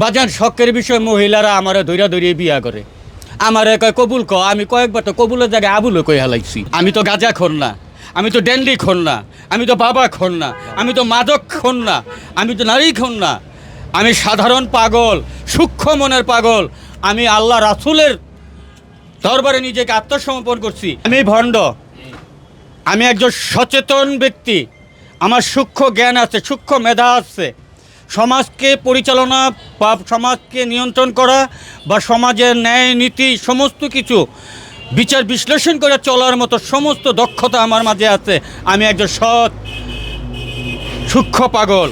বাজান, শখের বিষয় মহিলারা আমার দৈরা দৈরিয়ে বিয়া করে। আমার কয়, কবুল ক আমি কয়েকবার তো কবুলের জায়গায় আবুলে কই হালাইছি। আমি তো গাঁজা খোর না, আমি তো ড্যান্ডি খোর না, আমি তো বাবা খোর না, আমি তো মাদক খোর না, আমি তো নারী খোর না। আমি সাধারণ পাগল, সূক্ষ্ম মনের পাগল। আমি আল্লাহ রাসুলের দরবারে নিজেকে আত্মসমর্পণ করছি। আমি ভণ্ড। আমি একজন সচেতন ব্যক্তি। আমার সূক্ষ্ম জ্ঞান আছে, সূক্ষ্ম মেধা আছে। সমাজকে পরিচালনা বা সমাজকে নিয়ন্ত্রণ করা বা সমাজের ন্যায় নীতি সমস্ত কিছু বিচার বিশ্লেষণ করে চলার মতো সমস্ত দক্ষতা আমার মাঝে আছে। আমি একজন সৎ, সূক্ষ্ম পাগল।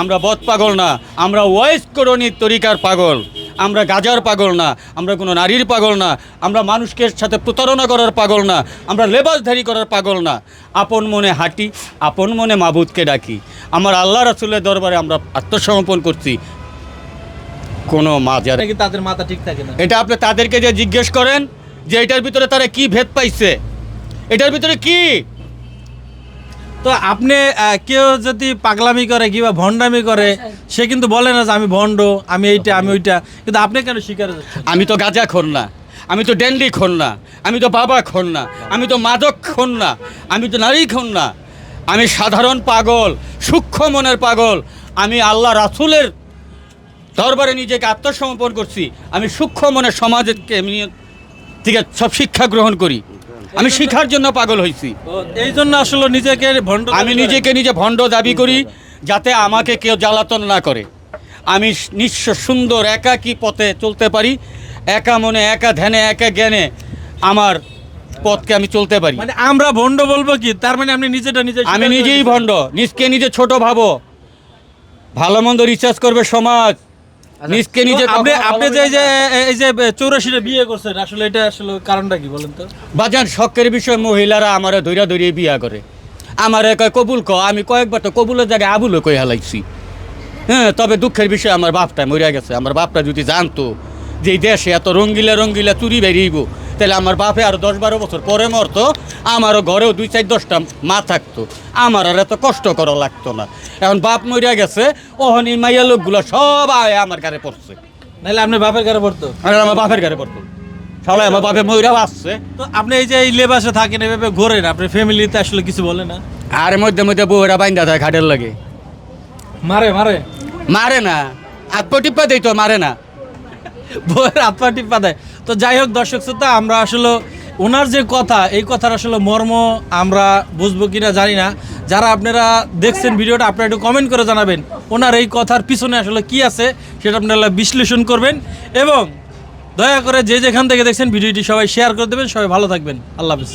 আমরা বদ পাগল না, আমরা ওয়াইস করণীর তরিকার পাগল। আমরা গাজার পাগল না, আমরা কোনো নারীর পাগল না, আমরা মানুষকে সাথে প্রতারণা করার পাগল না, আমরা লেবাসধারী করার পাগল না। আপন মনে হাঁটি, আপন মনে মাবুদকে ডাকি। আমার আল্লাহ রাসুলের দরবারে আমরা আত্মসমর্পণ করছি। কোনো মাজার নাকি তাদের মাথা ঠিক থাকে না? এটা আপনি তাদেরকে যে জিজ্ঞেস করেন যে এটার ভিতরে তারা কি ভেদ পাইছে? এটার ভিতরে কি? তো আপনি কেউ যদি পাগলামি করে কিংবা ভণ্ডামি করে সে কিন্তু বলে না যে আমি ভণ্ড আমি এইটা আমি ওইটা। কিন্তু আপনি কেন স্বীকার আমি তো গাঁজা খোর না আমি তো ড্যান্ডি খোর না আমি তো বাবা খোর না আমি তো মাদক খোর না আমি তো নারী খোর না আমি সাধারণ পাগল সূক্ষ্ম মনের পাগল। আমি আল্লাহ রাসুলের দরবারে নিজেকে আত্মসমর্পণ করছি। আমি সূক্ষ্ম মনের সমাজকে নিয়ে ঠিক সব শিক্ষা গ্রহণ করি। আমি শিক্ষার জন্য পাগল হয়েছি এই জন্য আসলে নিজেকে ভণ্ড আমি নিজেকে নিজে ভণ্ড দাবি করি যাতে আমাকে কেউ জ্বালাতন না করে। আমি নিঃস্ব সুন্দর একাকী পথে চলতে পারি। একা মনে একা ধ্যানে একা জ্ঞানে আমার পথকে আমি চলতে পারি। মানে আমরা ভণ্ড বলব কি? তার মানে আপনি নিজেটা নিজে আমি নিজেই। ভণ্ড। নিজকে নিজে ছোট ভাবো। ভালো মন্দ রিচার্জ করবে সমাজ। নিজকে নিজে আপনি আপনি যে এই যে এই যে চৌরাশিটা বিয়ে করছেন আসলে এটা আসলে কারণটা কি বলেন তো? বাজান শখের বিষয় মহিলারা আমার দৈরিয়ে বিয়া করে। আমার কয় কবুল ক আমি কয়েকবার তো কবুলের জায়গায় আবুলে কই হালাইছি। হ্যাঁ তবে দুঃখের বিষয় আমার বাপটা মরিয়া গেছে। আমার বাপটা যদি জানতো যে এই দেশে এত রঙ্গিলা রঙ্গিলা চুরি বেরিয়েব তাহলে আমার বাপে আরও দশ বারো বছর পরে মরতো আমারও ঘরেও দুই চার দশটা মা থাকতো। আমার আর এত কষ্ট করা লাগতো না। এখন বাপ মরিয়া গেছে ওহনি মাইয়া লোকগুলো সব আয় আমার ঘরে পড়ছে। নাহলে আপনি বাপের ঘরে পড়তো? আর আমার বাপের গাড়ি পড়তো। সবাই আমার বাপে ময়রাও আসছে। তো আপনি এই যে এই লেবাসে থাকেন এভাবে ঘোরেন আপনার ফ্যামিলিতে আসলে কিছু বলে না? আর মধ্যে মধ্যে বউরা বাইন্দা থাকে ঘাটের লাগে। মারে মারে। মারে না। আত্ম টিপ্পা দেই তো মারে না। বইয়ের হাত পা টিপা দেয়। তো যাই হোক, দর্শক শ্রোতা, আমরা আসলে ওনার যে কথা, এই কথার আসলে মর্ম আমরা বুঝব কিনা জানি না। যারা আপনারা দেখছেন ভিডিওটা, আপনারা একটু কমেন্ট করে জানাবেন ওনার এই কথার পিছনে আসলে কি আছে, সেটা আপনারা বিশ্লেষণ করবেন এবং দয়া করে যে যেখান থেকে দেখছেন, ভিডিওটি সবাই শেয়ার করে দেবেন, সবাই ভালো থাকবেন। আল্লাহ হাফিজ।